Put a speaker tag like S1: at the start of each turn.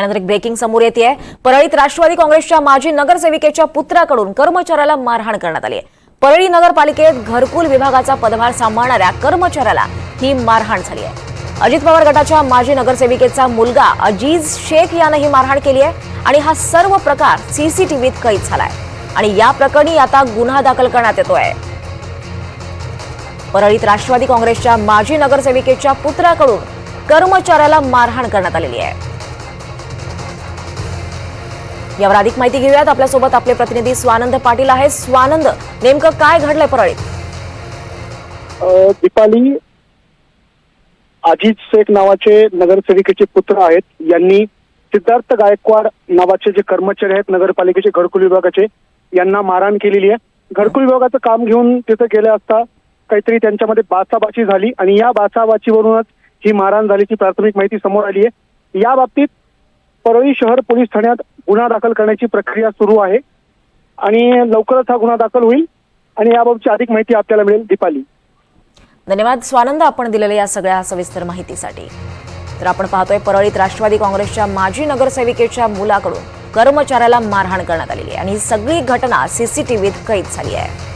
S1: यानंतर एक ब्रेकिंग समोर येते परळीत राष्ट्रवादी काँग्रेसच्या माजी नगरसेविकेच्या पुत्राकडून कर्मचाऱ्याला मारहाण करण्यात आली आहे. परळी नगरपालिकेत घरकुल विभागाचा पदभार सांभाळणाऱ्या कर्मचाऱ्याला ही मारहाण झाली आहे. अजित पवार गटाच्या माजी नगरसेविकेचा मुलगा अजीज शेख यानं ही मारहाण केली आहे आणि हा सर्व प्रकार सीसीटीव्हीत कैद झालाय. आणि या प्रकरणी आता गुन्हा दाखल करण्यात येतोय परळीत राष्ट्रवादी काँग्रेसच्या माजी नगरसेविकेच्या पुत्राकडून कर्मचाऱ्याला मारहाण करण्यात आलेली आहे. यावर अधिक माहिती घेऊयात. आपल्यासोबत आपले प्रतिनिधी स्वानंद पाटील आहेत. स्वानंद नेमकं काय घडलंय परळीत?
S2: अ, दीपाली अजित शेख नावाचे नगरसेविकेचे पुत्र आहेत. यांनी सिद्धार्थ गायकवाड नावाचे जे कर्मचारी आहेत नगरपालिकेचे घरकुल विभागाचे यांना मारहाण केलेली आहे. घरकुल विभागाचं काम घेऊन तिथं गेले असता काहीतरी त्यांच्यामध्ये बाचाबाची झाली आणि या बाचाबाचीवरूनच ही मारहाण झाल्याची प्राथमिक माहिती समोर आली आहे. या बाबतीत परळी शहर पोलीस ठाण्यात गुन्हा दाखल करण्याची प्रक्रिया सुरू आहे आणि लवकरच हा गुन्हा दाखल होईल आणि याबाबतची अधिक माहिती आपल्याला मिळेल दीपाली.
S1: धन्यवाद. स्वानंद आपण दिलेल्या या सगळ्या सविस्तर माहितीसाठी. तर आपण पाहतोय परळीत राष्ट्रवादी काँग्रेसच्या माजी नगरसेविकेच्या मुलाकडून कर्मचाऱ्याला मारहाण करण्यात आलेली आहे आणि ही सगळी घटना सीसीटीव्हीत कैद झाली आहे.